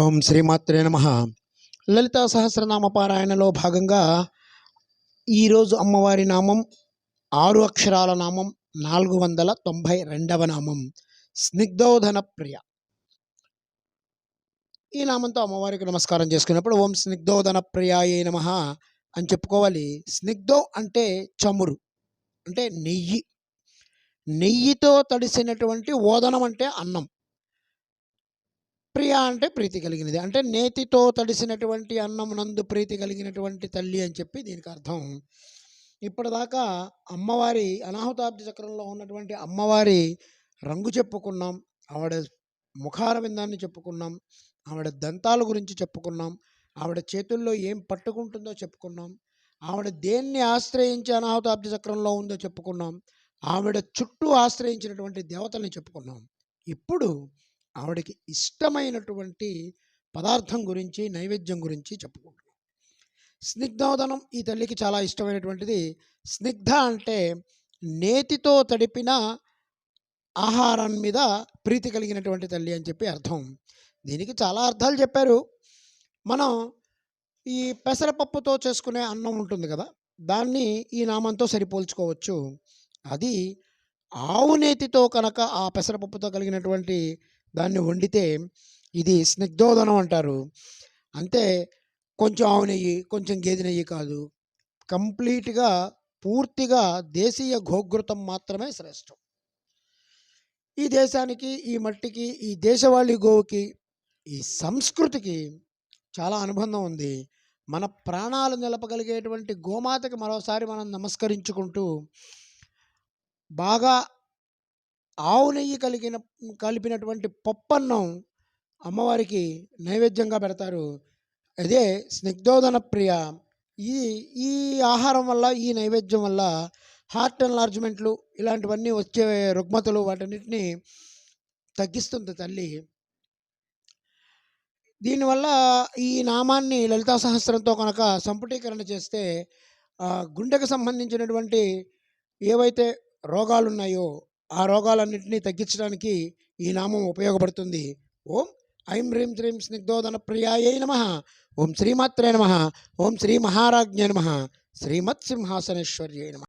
ఓం శ్రీమాత్రే నమ. లలితా సహస్రనామ పారాయణలో భాగంగా ఈరోజు అమ్మవారి నామం ఆరు అక్షరాల నామం నాలుగు వందల తొంభై రెండవ నామం స్నిగ్ధోధన ప్రియ. ఈ నామంతో అమ్మవారికి నమస్కారం చేసుకున్నప్పుడు ఓం స్నిగ్ధోధన ప్రియాయే నమ అని చెప్పుకోవాలి. స్నిగ్ధో అంటే చమురు అంటే నెయ్యి. నెయ్యితో తడిసినటువంటి ఓదనం అంటే అన్నం. ప్రియ అంటే ప్రీతి కలిగినది. అంటే నేతితో తడిసినటువంటి అన్నమునందు ప్రీతి కలిగినటువంటి తల్లి అని చెప్పి దీనికి అర్థం. ఇప్పటిదాకా అమ్మవారి అనాహుతాబ్ది చక్రంలో ఉన్నటువంటి అమ్మవారి రంగు చెప్పుకున్నాం ఆవిడ ముఖార విందాన్ని చెప్పుకున్నాం ఆవిడ దంతాల గురించి చెప్పుకున్నాం ఆవిడ చేతుల్లో ఏం పట్టుకుంటుందో చెప్పుకున్నాం ఆవిడ దేన్ని ఆశ్రయించి అనాహుతాబ్ది చక్రంలో ఉందో చెప్పుకున్నాం ఆవిడ చుట్టూ ఆశ్రయించినటువంటి దేవతల్ని చెప్పుకున్నాం. ఇప్పుడు ఆవిడకి ఇష్టమైనటువంటి పదార్థం గురించి నైవేద్యం గురించి చెప్పుకుంటున్నాం. స్నిగ్ధోదనం ఈ తల్లికి చాలా ఇష్టమైనటువంటిది. స్నిగ్ధ అంటే నేతితో తడిపిన ఆహారం మీద ప్రీతి కలిగినటువంటి తల్లి అని చెప్పి అర్థం. దీనికి చాలా అర్థాలు చెప్పారు. మనం ఈ పెసరపప్పుతో చేసుకునే అన్నం ఉంటుంది కదా దాన్ని ఈ నామంతో సరిపోల్చుకోవచ్చు. అది ఆవు నేతితో కనుక ఆ పెసరపప్పుతో కలిగినటువంటి దాన్ని వండితే ఇది స్నిగ్ధోదనం అంటారు. అంతే కొంచెం ఆవు నెయ్యి కొంచెం గేదె నెయ్యి కాదు. కంప్లీట్గా పూర్తిగా దేశీయ గోఘృతం మాత్రమే శ్రేష్టం. ఈ దేశానికి ఈ మట్టికి ఈ దేశవాళీ గోవుకి ఈ సంస్కృతికి చాలా అనుబంధం ఉంది. మన ప్రాణాలు నిలపగలిగేటువంటి గోమాతకి మరోసారి మనం నమస్కరించుకుంటూ బాగా ఆవు నెయ్యి కలిగిన కలిపినటువంటి పప్పన్నం అమ్మవారికి నైవేద్యంగా పెడతారు. అదే స్నిగ్ధోదన ప్రియ. ఈ ఈ ఆహారం వల్ల ఈ నైవేద్యం వల్ల హార్ట్ ఎన్లార్జ్మెంట్లు ఇలాంటివన్నీ వచ్చే రుగ్మతలు వాటన్నిటిని తగ్గిస్తుంది తల్లి. దీనివల్ల ఈ నామాన్ని లలితా సహస్రంతో కనుక సంపుటీకరణ చేస్తే గుండెకు సంబంధించినటువంటి ఏవైతే రోగాలు ఉన్నాయో ఆ రోగాలన్నింటినీ తగ్గించడానికి ఈ నామం ఉపయోగపడుతుంది. ఓం ఐం హ్రీం శ్రీం స్నిగ్ధోదన ప్రియాయై నమ. ఓం శ్రీమాత్రే నమ. ఓం శ్రీ మహారాజ్ఞ నమ. శ్రీమత్ సింహాసనేశ్వర్యై నమ.